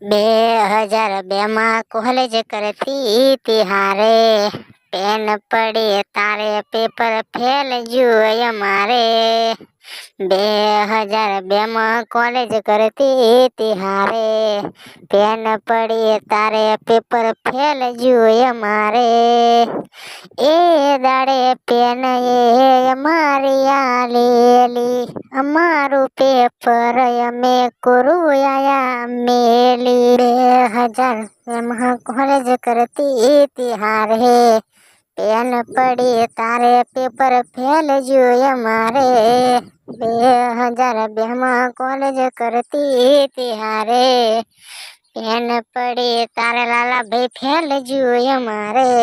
મે 2002 માં કોલેજ કરતી હતી તારે પેન પડી તારે પેપર ફેલ જ્યું એ મારે 2002 માં કોલેજ કરતી હતી તારે પેન પડી તારે પેપર ફેલ જ્યું એ મારે એ દાડે પેન એ અમારી આલી લી અમારું પેપર અમે કરું આયા जल यमह कोहरे करती तिहार हे पेन पड़ी तारे पेपर फेल जो हमारे बे हजार बेहमा कॉलेज करती तिहारे पेन पड़ी तारे लाला भाई फेल जो हमारे